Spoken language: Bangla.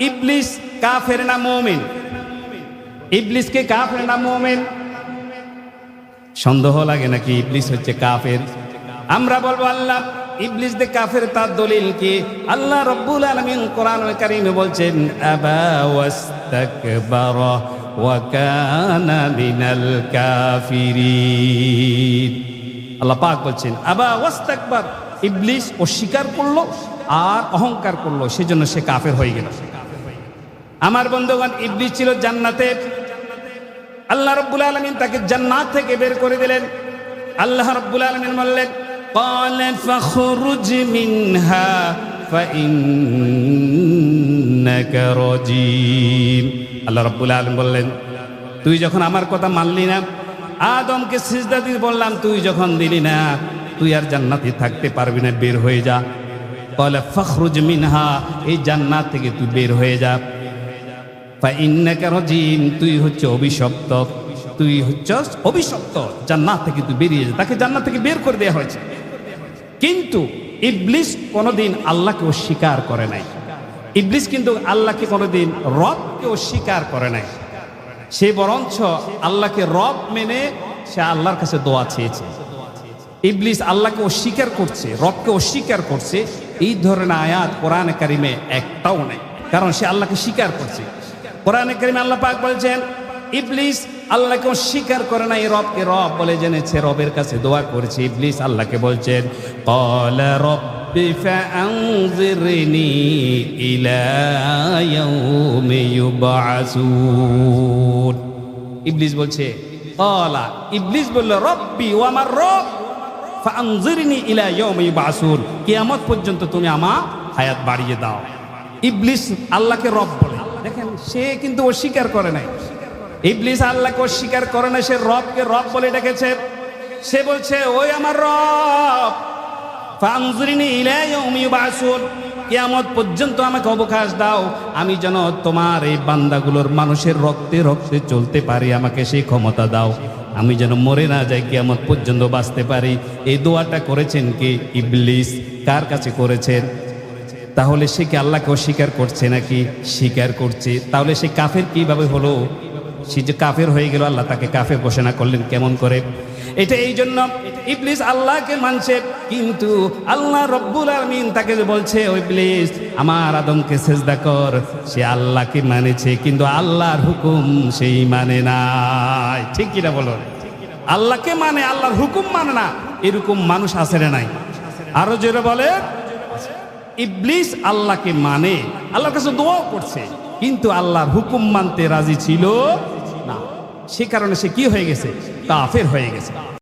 ইবলিস কাফের না মোমেন? ইবলিসকে কাফের না মোমেন? সন্দেহ লাগে নাকি ইবলিস হচ্ছে কাফের? আমরা বলব আল্লাহ, ইবলিস দে কাফের তার দলিল কি? আল্লাহ রব্বুল আলামিন কোরআন কারীমে বলছেন আল্লাহ পাক বলছেন, আবা ওয়াস্তাকবার। ইবলিস অস্বীকার করল আর অহংকার করল, সেজন্য সে কাফের হয়ে গেল। আমার বন্ধুগণ, ইবলিস ছিল জান্নাতে। আল্লাহ রব্বুল আলমিন তাকে জান্নাত থেকে বের করে দিলেন। আল্লাহ রব্বুল আলমিন বললেন আল্লাহ রব্বুল আলম বললেন, তুই যখন আমার কথা মানলি না, আদমকে সিজদা দিয়ে বললাম, তুই যখন দিলি না, তুই আর জান্নাতে থাকতে পারবি না, বের হয়ে যা। ফখরুজ মিনহা, এই জান্নাত থেকে তুই বের হয়ে যা। ফাইন্নাকা রাজিম, তুই হচ্ছে অভিশপ্ত। তুই হচ্ছে অভিশপ্ত। জান্নাত থেকে তুই বেরিয়ে যা। তাকে জান্নাত থেকে বের করে দেওয়া হয়েছে। কিন্তু ইবলিস কোনোদিন আল্লাহকে অস্বীকার করে নাই। ইবলিস কিন্তু আল্লাহকে কোনোদিন রবকে অস্বীকার করে নাই। সে বরঞ্চ আল্লাহকে রব মেনে সে আল্লাহর কাছে দোয়া চেয়েছে। ইবলিস আল্লাহকে অস্বীকার করছে, রবকে অস্বীকার করছে। এই ধরনের আয়াত কোরআনে কারিমে একটাও নেই। কারণ সে আল্লাহকে স্বীকার করছে। কোরআনে কারিমে আল্লাহ পাক বলছেন ইবলিস আল্লাহকে অস্বীকার করে না এই রবকে রব বলে জেনেছে রবের কাছে দোয়া করেছে ইবলিস আল্লাহকে বলছেন قال رب فأنظرني إلى يوم يبعثون ইবলিস বলছে কলা ইবলিস বলল রব্বি ও আমার রব ফানজিরনি ইলা ইয়াউমি বাসুর কিয়ামত পর্যন্ত তুমি আমার হায়াত বাড়িয়ে দাও ইবলিস আল্লাহকে রব বলে দেখেন সে কিন্তু অস্বীকার করে নাই। ইবলিস আল্লাহকে অস্বীকার করে না সে রবকে রব বলে ডেকেছে। সে বলছে, ওই আমার রব কিয়ামত পর্যন্ত আমাকে অবকাশ দাও। আমি যেন তোমার এই বান্দাগুলোর মানুষের রক্তে রক্তে চলতে পারি, আমাকে সেই ক্ষমতা দাও। আমি যেন মরে না যাই, কিয়ামত পর্যন্ত বাঁচতে পারি। এই দোয়াটা করেছেন কি? ইবলিস। কার কাছে করেছেন? তাহলে সে কি আল্লাহকে অস্বীকার করছে নাকি স্বীকার করছে? তাহলে সে কাফের কীভাবে হলো? সে যে কাফের হয়ে গেল, আল্লাহ তাকে কাফের ঘোষণা করলেন কেমন করে? এটা এই জন্য ইবলিস আল্লাহকে মানছে, কিন্তু আল্লাহ রব্বুল আলমিন তাকে বলছে ওই ইবলিস, আমার আদমকে সেজদা কর। সে আল্লাহকে মানেছে, কিন্তু আল্লাহর হুকুম সেই মানে নাই। ঠিক কিনা বলো আল্লাহকে মানে আল্লাহর হুকুম মানে না, এরকম মানুষ না নাই? আরও জোরে বলে ইবলিস আল্লাহকে মানে আল্লাহর কাছে দোয়াও করছে, কিন্তু আল্লাহর হুকুম মানতে রাজি ছিল না। সে কারণে সে কি হয়ে গেছে? কাফের হয়ে গেছে।